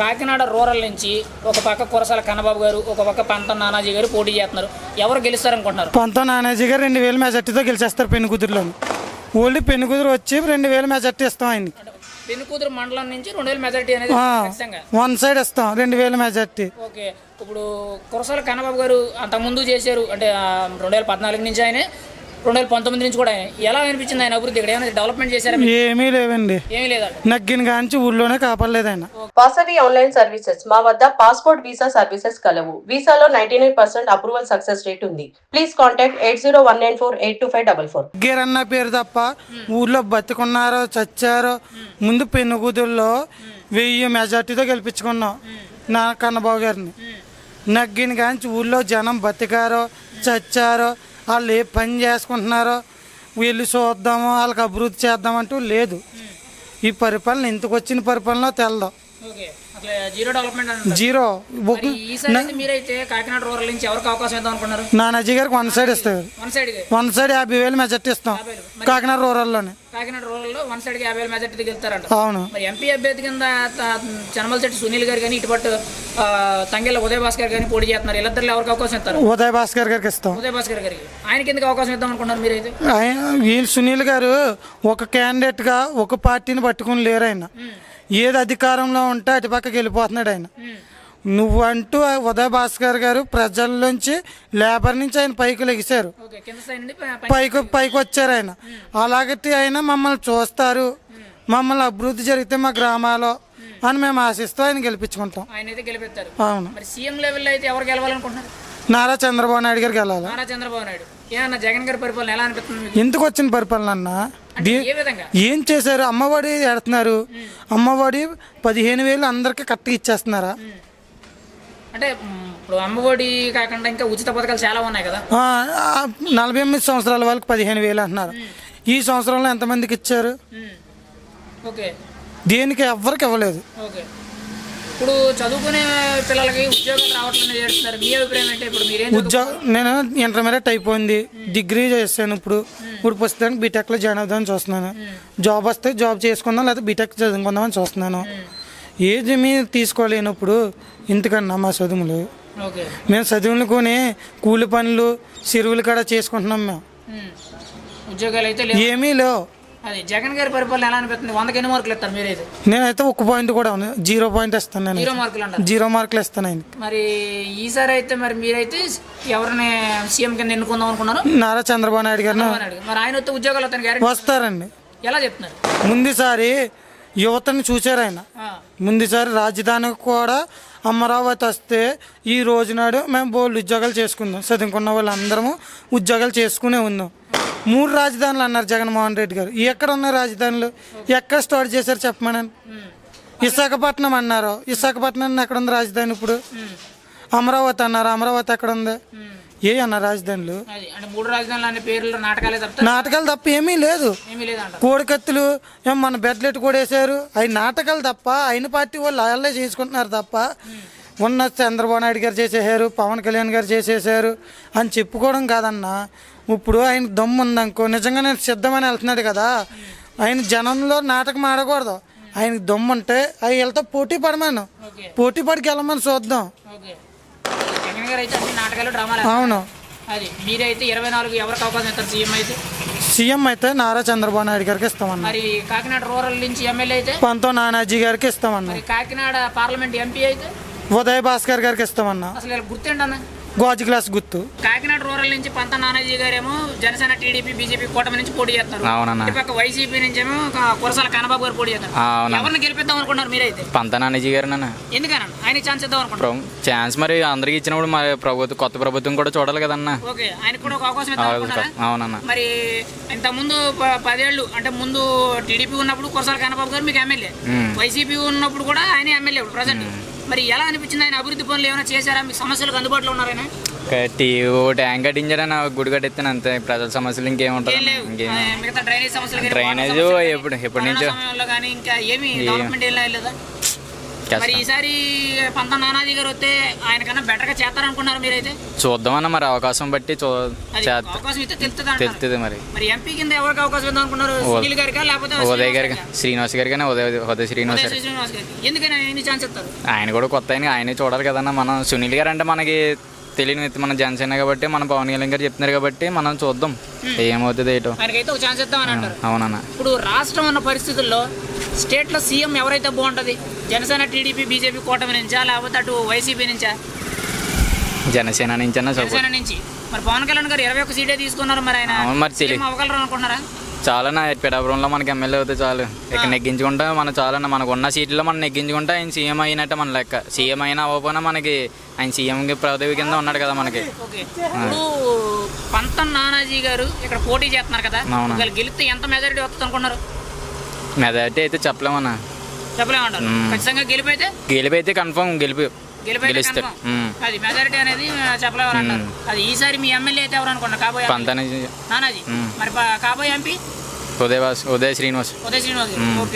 Kakinada rural నుంచి ఒక పక్క కురసాల కన్నబాబు గారు ఒక పక్క పంత నానాజీ గారు పోటీ చేస్తున్నారు. ఎవరు గెలుస్తారనుకుంటున్నారు? పంతో నానాజీ గారు రెండు వేల మెజార్టీతో గెలిచేస్తారు పెనుకుదురులోని ఓన్లీ పెనుకుదురు వచ్చి రెండు వేల మెజార్టీ ఇస్తాం ఆయనకి. పెనుకూతురు మండలం నుంచి రెండు వేల మెజారిటీ అనేది వన్ సైడ్ ఇస్తాం రెండు వేల మెజార్టీ. ఓకే. ఇప్పుడు కురసాల కన్నబాబు గారు అంతకుముందు చేశారు అంటే రెండు వేల పద్నాలుగు నుంచి ఆయన. రెండు వేల పంతొమ్మిది నుంచి కూడా ఎలా అనిపించింది ఆయన అభివృద్ధి ఇక్కడ? ఏమైనా డెవలప్మెంట్ చేశారా? ఏమీ లేవండి. ఏమీ లేదంట నగ్గిన కాంచి ఊళ్ళోనే కాపాడలేదు ఆయన. Vasavi online services. మా వద్ద పాస్పోర్ట్ వీసా సర్వీసెస్ కలవు. వీసాలో ninety nine percent approval success rate ఉంది. Please contact eight zero one nine four eight two five double four. Geeranna పేరు తప్ప ఊర్లో బతికున్నారో చచ్చారో ముందు పెనుగుదుల్లో వెయ్యి మెజార్టీతో గెలిపించుకున్నాం నా కన్నబాబు గారిని. నగ్గిన కాంచి ఊళ్ళో జనం బతికారో చచ్చారో వాళ్ళు ఏ పని చేసుకుంటున్నారో వెళ్ళి చూద్దాము వాళ్ళకి అభివృద్ధి చేద్దామంటూ లేదు. ఈ పరిపాలన ఇంతకు వచ్చిన పరిపాలన తెలదు. జీరో మీరైతే కాకినాడ రూరల్ నుంచి ఎవరికి అవకాశం ఇద్దాం అనుకున్నారు? నానాజీ గారికి వన్ సైడ్ ఇస్తారు వన్ సైడ్ వన్ సైడ్ యాభై వేలు మెజార్టీ ఇస్తాం. కాకినాడ రూరల్లోనే. కాకినాడ రూరల్లో వన్ సైడ్కి యాభై వేల మెజార్టీ గెలుస్తారంట అవును. మరి ఎంపీ అభ్యర్థి కింద చనమలశెట్టి సునీల్ గారు కానీ ఇటుపట్టు తంగెళ్ళ ఉదయ్ భాస్కర్ గారిని పోటీ చేస్తున్నారు. వీళ్ళిద్దరు ఎవరికి అవకాశం ఇస్తారు? ఉదయ్ భాస్కర్ గారికి ఇస్తాం. ఉదయ్ భాస్కర్ గారికి. ఆయనకి ఎందుకు అవకాశం ఇద్దాం అనుకున్నారు మీరైతే? ఆయన ఈ సునీల్ గారు ఒక క్యాండిడేట్గా ఒక పార్టీని పట్టుకుని లేరు ఆయన. ఏది అధికారంలో ఉంటే అటు పక్కకి వెళ్ళిపోతున్నాడు ఆయన. నువ్వు అంటూ ఉదయ్ భాస్కర్ గారు ప్రజల్లోంచి లేబర్ నుంచి ఆయన పైకి లెగిశారు. పైకి పైకి వచ్చారు. ఆయన. అలాగట్టి ఆయన మమ్మల్ని చూస్తారు. మమ్మల్ని అభివృద్ధి జరిగితే మా గ్రామాలో అని మేము ఆశిస్తూ ఆయన గెలిపించుకుంటాం. అవును. మరి సీఎం లెవెల్లో అయితే ఎవరు గెలవాలనుకుంటున్నారు? నారా చంద్రబాబు నాయుడు నారా చంద్రబాబు నాయుడు. ఏమన్నా జగన్ గారి పరిపాలన ఎలా అనిపిస్తుంది ఎందుకు వచ్చిన పరిపాలన అన్న? ఏ చేశారు? అమ్మఒడి ఎడుతున్నారు అమ్మఒడి పదిహేను వేలు అందరికి కరెక్ట్గా ఇచ్చేస్తున్నారా? అంటే ఇప్పుడు అమ్మఒడి కాకుండా ఇంకా ఉచిత పథకాలు చాలా ఉన్నాయి కదా? నలభై ఎనిమిది సంవత్సరాల వాళ్ళకి పదిహేను వేలు అంటున్నారు. ఈ సంవత్సరంలో ఎంతమందికి ఇచ్చారు. ఓకే. దేనికి ఎవ్వరికి ఇవ్వలేదు. ఓకే. ఇప్పుడు చదువుకునే పిల్లలకి ఉద్యోగాలు రావట్లేదు ఏడుస్తున్నారు మీ అభిప్రాయం ఏంటి? ఇప్పుడు మీరేం ఉద్యోగం నేను ఇంటర్మీడియట్ అయిపోయింది. డిగ్రీ చేశాను ఇప్పుడు. ఇప్పుడు ప్రస్తుతానికి బీటెక్లో జాయిన్ అవుదామని చూస్తున్నాను. జాబ్ వస్తే జాబ్ చేసుకుందాం లేదా బీటెక్ చదువుకుందామని చూస్తున్నాను. ఏది మీరు తీసుకోలేనప్పుడు ఎందుకన్నా మా చదువులు. మేము చదువులు కొని కూలి పనులు చెరువులు కాడ చేసుకుంటున్నాం మేము. ఉద్యోగాలు అయితే ఏమీ లేవు. అది జగన్ గారి పరిపాలన ఎలా అనిపిస్తుంది? వందకి ఎన్ని మార్కులు ఇస్తారు మీరైతే? నేనైతే ఒక్క పాయింట్ కూడా ఉంది జీరో పాయింట్ ఇస్తాను నేను. జీరో మార్కులు అంటారు. జీరో మార్కులు ఇస్తాను ఆయనకి మరి ఈసారి అయితే మరి మీరైతే ఎవరిని సీఎం కింద ఎన్నుకుందాం అనుకున్నారు? నారా చంద్రబాబు నాయుడు గారిని అడిగారు. మరి ఆయన వస్తే ఉద్యోగాలు గ్యారెంటీ వస్తారండి. ఎలా చెప్తున్నారు? ముందుసారి యువతని చూశారు ఆయన. ఆ, ముందుసారి రాజధానికి కూడా అమరావతి వస్తే ఈ రోజు నాడు మేము బోల్డ్ ఉద్యోగాలు చేసుకుందాం. చదువుకున్న వాళ్ళందరము ఉద్యోగాలు చేసుకునే ఉన్నాం మూడు రాజధానులు అన్నారు జగన్మోహన్ రెడ్డి గారు. ఎక్కడ ఉన్నాయి రాజధానులు? ఎక్కడ స్టార్ట్ చేశారు చెప్పమనండి? మ్. విశాఖపట్నం అన్నారు. విశాఖపట్నం ఎక్కడ ఉంది రాజధాని ఇప్పుడు? అమరావతి అన్నారు. అమరావతి ఎక్కడ ఉంది. ఏ అన్న రాజధానులు? మూడు పేర్లు నాటకాలే తప్ప నాటకాలు తప్ప ఏమీ లేదు. కోడికత్తులు మన బెడ్లెట్ కూడా వేసారు అవి నాటకాలు తప్ప అయిన పార్టీ వాళ్ళు వాళ్ళే చేసుకుంటున్నారు తప్ప ఉన్న చంద్రబాబు నాయుడు గారు చేసేసారు పవన్ కళ్యాణ్ గారు చేసేసారు అని చెప్పుకోవడం కాదన్న ఇప్పుడు ఆయన దమ్ము ఉందనుకో నిజంగా నేను సిద్ధమని వెళ్తున్నాడు కదా. ఆయన జనంలో నాటకం ఆడకూడదు. ఆయనకి దమ్ము ఉంటే అవి వెళ్తా పోటీ పడమను. పోటీ పడికి వెళ్ళమని చూద్దాం. అవును. మీరైతే ఇరవై నాలుగు ఎవరికి అవకాశం ఇస్తారు సీఎం అయితే? సీఎం అయితే నారా చంద్రబాబు నాయుడు గారికి ఇస్తామన్న మరి కాకినాడ రూరల్ నుంచి ఎమ్మెల్యే అయితే? పంతో నానాజీ గారికి ఇస్తామన్న కాకినాడ పార్లమెంట్ ఎంపీ అయితే? ఉదయ్ భాస్కర్ గారికి ఇస్తామన్నా. అసలు వీళ్ళకి గుర్తేంటన్న గాజు గ్లాస్ గుర్తు కాకినాడ రూరల్ నుంచి పంత నానాజీ గారేమో జనసేన టీడీపీ బీజేపీ కూటమి నుంచి పోటీ చేస్తారు. అవునన్నా. పక్క వైసీపీ నుంచి ఏమో కురసాల కన్నబాబు గారు పోటీ చేస్తారు. ఎవరిని గెలిపిద్దాం అనుకున్నారు మీరైతే? పంత నాన్నజీ గారు నాన్న ఎందుకన్నా? ఆయన ఛాన్స్ ఇద్దాం అనుకుంటారు ఛాన్స్ మరి అందరికి ఇచ్చినప్పుడు మరి ప్రభుత్వం కొత్త ప్రభుత్వం కూడా చూడాలి కదన్న. ఓకే ఆయనకు కూడా ఒక అవకాశం అవునన్న. మరి ఇంత ముందు ప- పదేళ్ళు అంటే ముందు టీడీపీ ఉన్నప్పుడు కురసాల కన్నబాబు గారు మీకు ఎమ్మెల్యే. మ్మ్. వైసీపీ ఉన్నప్పుడు కూడా ఆయన ఎమ్మెల్యే ప్రజెంట్ మరి ఎలా అనిపించింది? ఆయన అభివృద్ధి పనులు ఏమైనా చేశారా? మీకు సమస్యలకు అందుబాటులో ఉన్నారైనా కట్టి ఓ ట్యాంక్ కట్టించారని గుడి కట్టిస్తాను అంతే. ప్రజల సమస్యలు ఇంకేముంటుంది? ఏం లేవు. ఇంకేం ఆ, మిగతా డ్రైనేజ్ సమస్యలు డ్రైనేజ్ ఎప్పుడు- ఎప్పటి నుంచో. ఇంకా ఏమి డెవలప్మెంట్ ఏం లేదా? చేస్తాం. మరి ఈసారి పంత నానాజీ గారు వస్తే ఆయన కన్నా బెటర్గా చేస్తారనుకున్నారు మీరైతే? చూద్దామన్న మరి అవకాశం బట్టి అవకాశం ఇస్తే తెలుస్తుంది మరి. మరి ఎంపీ కింద ఎవరికి అవకాశం ఇద్దాం అనుకున్నారు సునీల్ గారికా లేకపోతే ఉదయ్ గారికి? గారికా? శ్రీనివాస్ గారికి ఉదయ్ ఉదయ్ శ్రీనివాస్ శ్రీనివాస్ గారికి ఎందుకని ఆయన ఛాన్స్ ఇస్తారు? ఆయన కూడా కొత్త ఆయన ఆయనే చూడాలి కదన్న. మనం సునీల్ గారు అంటే మనకి తెలియని వ్యక్తి మన జనసేన కాబట్టి మన పవన్ కళ్యాణ్ గారు చెప్తున్నారు కాబట్టి మనం చూద్దాం. ఏమవుతుంది ఏంటో. ఆయనకైతే ఒక ఛాన్స్ ఇద్దామని అంటారు. అవునన్న. ఇప్పుడు రాష్ట్రం ఉన్న పరిస్థితుల్లో స్టేట్లో సీఎం ఎవరైతే బాగుంటుంది? జనసేన టీడీపీ బీజేపీ కూటమి నుంచా? లేకపోతే అటు వైసీపీ నుంచా? జనసేన నుంచి జనసేన నుంచి. మరి పవన్ కళ్యాణ్ గారు ఇరవై ఒక్క సీటే తీసుకున్నారు మరి ఆయన. మరి అవ్వగలరు అనుకుంటున్నారా? చాలా నా పిఠాపురంలో మనకి ఎమ్మెల్యే అవుతే చాలు. ఇక్కడ నెగ్గించుకుంటే మన చాలన్న మనకు ఉన్న సీట్లో మనం నెగ్గించుకుంటే ఆయన సీఎం అయినట్టే మన లెక్క. సీఎం అయినా అవ్వకపోయినా మనకి ఆయన సీఎం పదవి కింద ఉన్నాడు కదా మనకి. పంతం నానాజీ గారు ఇక్కడ పోటీ చేస్తున్నారు కదా. గెలిస్తే ఎంత మెజారిటీ వస్తుంది అనుకున్నారు మెజార్టీ అయితే చెప్పలేమన్న చెప్పలేమంటారు. ఖచ్చితంగా గెలిపైతే గెలిపి అయితే కన్ఫర్మ్ గెలిపి గెలుస్తారు కన్ఫర్మ్. ఉమ్. అది మెజారిటీ అనేది చెప్పలేమని అంటారు అది ఈసారి మీ ఎమ్మెల్యే అయితే ఎవరు కాబోయే పంతాని నానాజీ మ్మ్. మరి ప- కాబోయే ఎంపీ ఉదయ్ వాస్ ఉదయ్ శ్రీనివాస్ ఉదయ్ శ్రీనివాస్ గారు. మ్మ్. ఓకే